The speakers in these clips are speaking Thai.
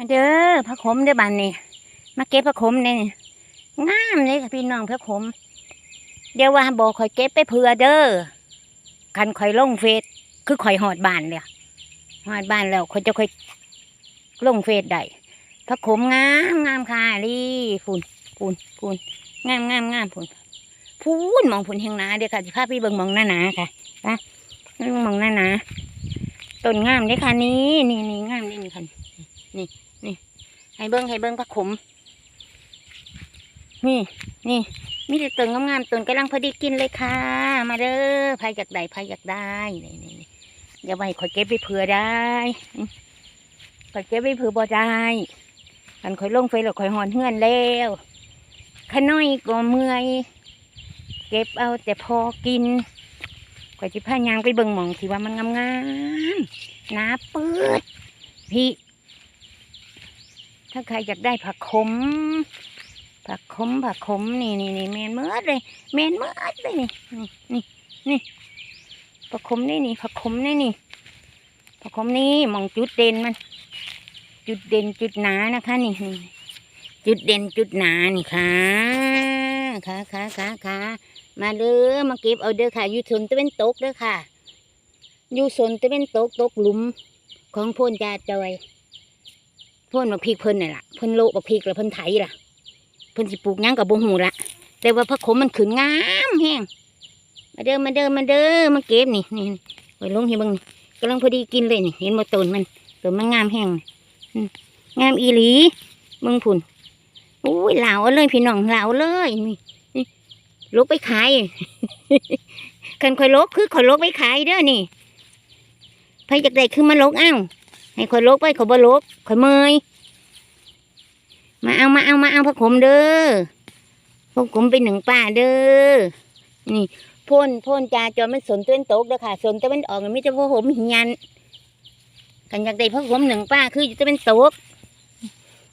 มาเด้อพระขมเด้อบันนี่มาเก็บพระขมเนี่ยงามเลยค่ะพี่น้องพระขม เดี๋ยวว่าบอกข่อยเก็บไปเผื่อเด้อคันข่อยลงเฟซคือข่อยหอดบานเลยหอดบานแล้วข่อยจะข่อยลงเฟซได้พระขมงามงามค่ะลี่คุณคุณคุณงามงามงามคุณพูนมองผุนแห่งหนาเดี๋ยวค่ะสิพาพี่เบิ่งมองหน้าหนาค่ะนะมองหน้าหนาต้นงามเด้ค่ะนี่นี่นี่งามนี่นี่ค่ะนี่นี่ ให้เบิ้งให้เบิ้งผักขม นี่นี่มีแต่ต้นงามๆต้นกำลังพอดีกินเลยค่ะ มาเด้อใครอยากได้ใครอยากได้นี่นี่นี่เดี๋ยวไว้ขอยเก็บไปเผื่อได้อืมขอยเก็บไปเผื่อบ่ได้กันขอยลงไฟแล้วขอยหอนเฮือนแล้วขน้อยก็เมื่อยเก็บเอาแต่พอกินขอยจิพายางไปเบิ่งมองที่ว่ามันงามๆหนาเปิดพี่ ถ้าใครอยากได้ผักขม ผักขมผักขมนี่นี่นี่เมนเมื่อเลยเมนเมื่อเลยนี่นี่นี่นี่ผักขมนี่นี่ผักขมนี่นี่ผักขมนี่มองจุดเด่นมัน จุดเด่นจุดหนานะคะนี่นี่จุดเด่นจุดหนานี่ค่ะค่ะค่ะค่ะค่ะมาเด้อมาเก็บเอาเด้อค่ะ อยู่สนตะเป็นตกเด้อค่ะ อยู่สนตะเป็นตกตกหลุมของพ่นจาจอย พ่นบักพริกเพิ่นนี่นล่ะเพิ่นโลบักพริกแล้วเพิ่นไถล่ะเพิ่นสิปลูกหยังกับบ่หูละแต่ว่าพระขมมันขึ้นงามแฮงมาเด้อมาเด้อมาเด้อมาเก็บนี่นี่ไปลงให้เบิ่งนี่กำลังพอดีกินเลยนี่เห็นบ่ต้นมันต้นมันงามแฮงงามอีหลีเบิ่งพุ่นอุ้ยเหลาเลยพี่น้องเหลาเลยนี่ลกไปขายคันข่อยลกคือข่อยลกไปขายเด้อนี่ไผจากใดคือมาลกเอ้าว ให้ข่อยลกไปข่อยบ่ลกข่อยเมยมาเอามาเอามาเอาพระขมเด้อพระขมเป็นหนึ่งป้าเด้อนี่พ่นพ่นจาจอมันสนต้นตกเด้อค่ะสนตะวันออกมันมีแต่พระขมหิยันกันอยากได้พระขมหนึ่งป้าคือจะเป็นตก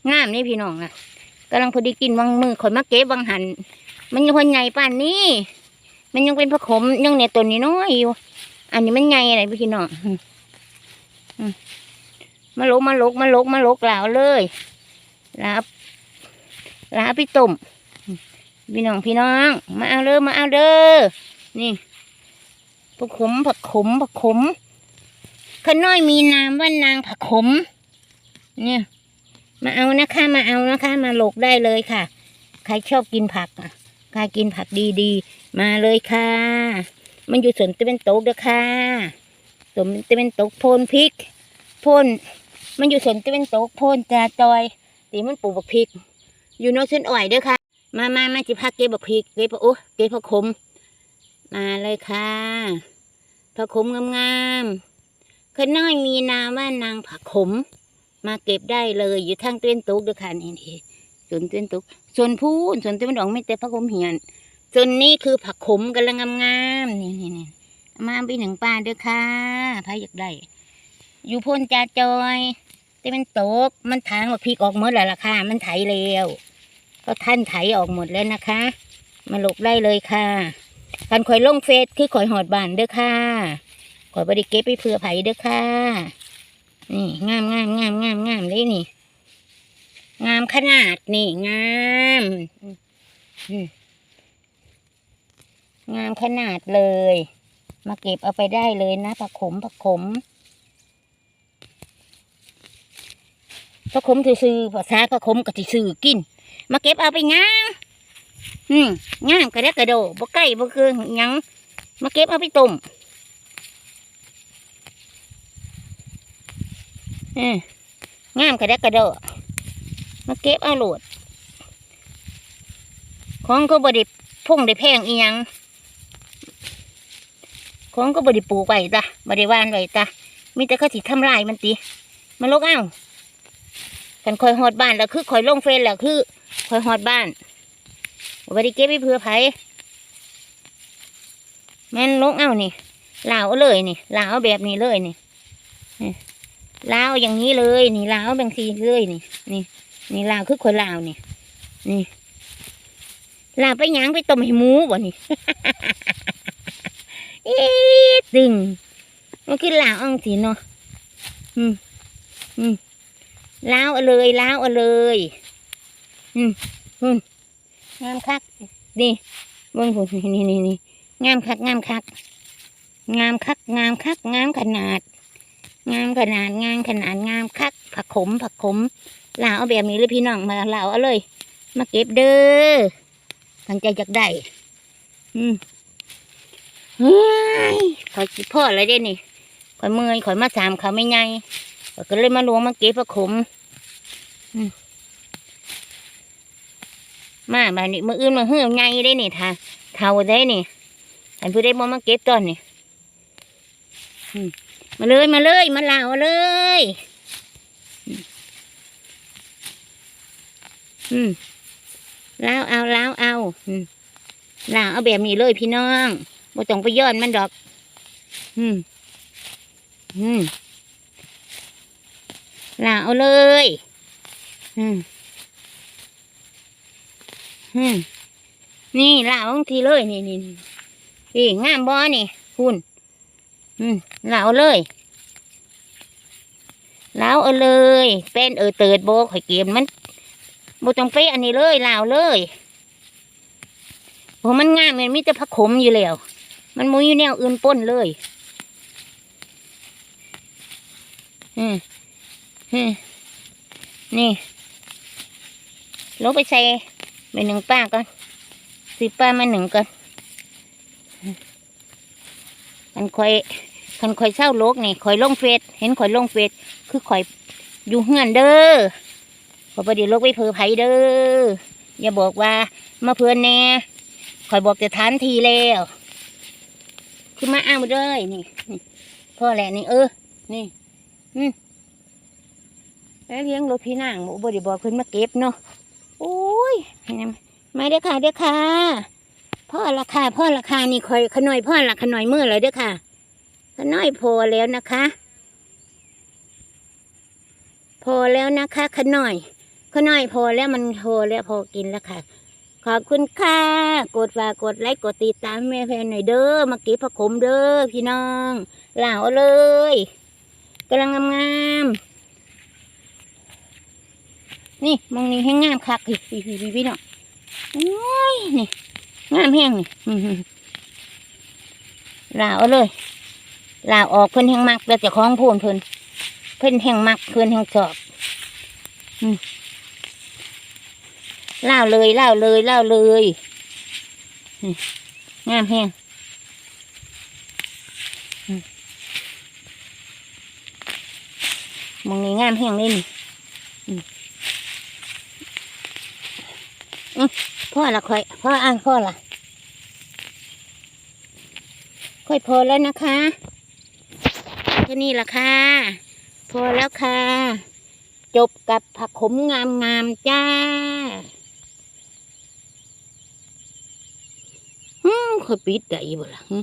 งามนี่พี่น้องอะกำลังพอดีกินวางมือข่อยมาเก็บวางหันมันยังคนใหญ่ป่านนี้มันยังเป็นพระขมยังเนี่ยต้นนี้น้อยอยู่ อันนี้มันใหญ่อะไรพี่น้อง มาลกมาลกมาลกมาลกเหลาเลยลาบลาบพี่ตุ่มพี่น้องพี่น้อง มาเอาเลยมาเอาเด้อนี่ผักขมผักขมผักขมขน้อยมีนามว่านางผักขม เนี่ย มาเอานะคะ มาเอานะคะ มาลกได้เลยค่ะ ใครชอบกินผักใครกินผักดีๆ มาเลยค่ะ มันอยู่สวนตะเป็นโต๊กเด้อค่ะสวนตะเป็นโต๊กโพนพริกพ่น มันอยู่สวนตะเป็นตกพ่นจาจอยตีมันปลูกบักพริก อยู่นอกส้นอ่อยเด้อค่ะ มามามาจิพักเก็บบักพริกเก็บผักโอ้เก็บผักขม มาเลยค่ะผักขมงามๆขน้อยมีนามว่านางผักขม มาเก็บได้เลยอยู่ทางเต้นตกเด้อค่ะนี่นี่สวนเต้นตกส่วนพูนส่วนตะวันออกไม่แต่ผักขมเหียนส่วนนี้คือผักขมกำลังงามๆนี่นี่นี่มาไปหนึ่งปลาเด้อค่ะใครอยากได้ อยู่พ่นจาจอยแต่มันตก มันทางว่าพริกออกหมดแล้วล่ะค่ะ มันไถเร็วก็ท่านไถออกหมดแล้วนะคะ มาหลบได้เลยค่ะการข่อยลงเฟซคือข่อยหอดบานเด้อค่ะข่อยบริเก็บไปเผื่อไผ่เด้อค่ะ นี่งามงามงามงามงามเลยนี่ งามขนาดนี่งามงามขนาดเลย มาเก็บเอาไปได้เลยนะผักขมผักขม พระคมถือซื้อภาษาพระคมก็ถือซื้อกิน มาเก็บเอาไปย่าง อืมย่างกระเดะกระโดบ่ใกล้บ่คือยังมาเก็บเอาไปต้มเอองามกระเดะกระโดมาเก็บเอาโหลด ของก็บดิพุ่งได้แพงอีหยังของก็บดิปลูกไว้จ้ะบดิวานไว้จ้ะมีแต่เขาสิทำลายมันติมาลกเอ้า กันคอยหอดบ้านแล้วคือคอยลงเฟซแล้วคือคอยหอดบ้านบริเก็บไปเพื่อไผแม่นลงเอานี่ลาวเอาเลยนี่ลาวแบบนี้เลยนี่ลาวอย่างนี้เลยนี่ลาวแบงซีเลยนี่ นี่ นี่ลาวคือคนลาวนี่ นี่ลาวไปยังไปต้มให้หมูบ่นี่เอ๊ตึงมันคือลาวอังสีเนาะอืมอืม ล้าวเอเลยล้าวเอเลยอืมอืมงามคักนี่เบิ่งผลนี่นี่นี่งามคักงามคัก งามคักงามคักงามขนาด งามขนาดงามขนาดงามคัก ผักขมผักขมลาวเอาแบบนี้เลยพี่น้องมาลาวเอาเลย มาเก็บเด้อตั้งใจจากได้อืมเฮ้ยขอยสิพ่ออะไรเด้นี่ขอยเมื่อยขอยมาสามเขาไม่ไงก็เลยมาลวงมาเก็บผักขม มาบานนี้มืออื่นมาเหื่อไงได้นี่ท่าเท่าได้นี่อันผู้ได้บ่มาเก็บตอนนี่มาเลยมาเลยมาลาวเลยอืมลาวเอาลาวเอาอืมลาวเอาแบบนี้เลยพี่น้องบ่ต้องไปย้อนมันดอก อืมอืมลาวเอาเลย อืมอืมนี่ลาวบางทีเลยนี่นี่นี่นี่งามบ่นี่คุณอืมเหลาเลยลาเอาเลย เป็นเออเติดโบข่อยเกมมันโบต้องไปอันนี้เลยลาเลยเพราะมันงามมันมีแต่ผักขมอยู่แล้ว มันมุ้อยู่แนวอื่นป้นเลย อืมอืมนี่ ลงไปใส่ไปหนึ่งป้าก่อนซื้อป้ามาหนึ่งก่อนมันคอยคันข่อยเศร้าโลกนี่ข่อยลงเฟซเห็นข่อยลงเฟซคือข่อยอยู่เฮือนเด้อขอประเดี๋ยวลกไปเพอไผเด้ออย่าบอกว่ามาเพื่อนแน่ข่อยบอกแต่ฐานทีแล้วคือมาเอาเลยนี่นี่พ่อแหละนี่เออนี่อืมแล้วเลี้ยงรถพี่นางหมูบไดิบอกเพิ่นมาเก็บเนาะ อ้ยนี่นะมาเด้อค่ะเด้อค่ะพ่อราคาพ่อราคานี่ข่อยขน่อยพ่อละขน่อยมือเลยเด้อค่ะขน้อยพอแล้วนะคะ พอแล้วนะคะขน้อยขน้อยพอแล้วมันพอแล้วพอกินแล้วค่ะ ขอบคุณค่ะ กดฝากกดไลค์กดติดตามแม่แพนหน่อยเด้อมาเก็บผักขมเด้อพี่น้องเหล่าเอาเลยกำลังงามๆ นี่มองนี่ให้งงามคักพี่พี่พี่พี่น้องโอ้ยนี่งามแห้งนี่ลาเอาเลยลาออกเพิ่นแห่งมักแล้วจะคล้องพูนเพิ่นเพิ่นแห่งมักเพิ่นแห่งชอบเล่าวเลยเล่าวเลยเล่าวเลยงามแห้งมมองนี้งามแห้งเลยนี่อืมอืม พ่อละค่อยพ่ออ้างพ่อละค่อยพอแล้วนะคะแค่นี้ละค่ะ พอแล้วค่ะ จบกับผักขมงามงามจ้าฮึมค่อยปิดได้บ่ล่ะหึ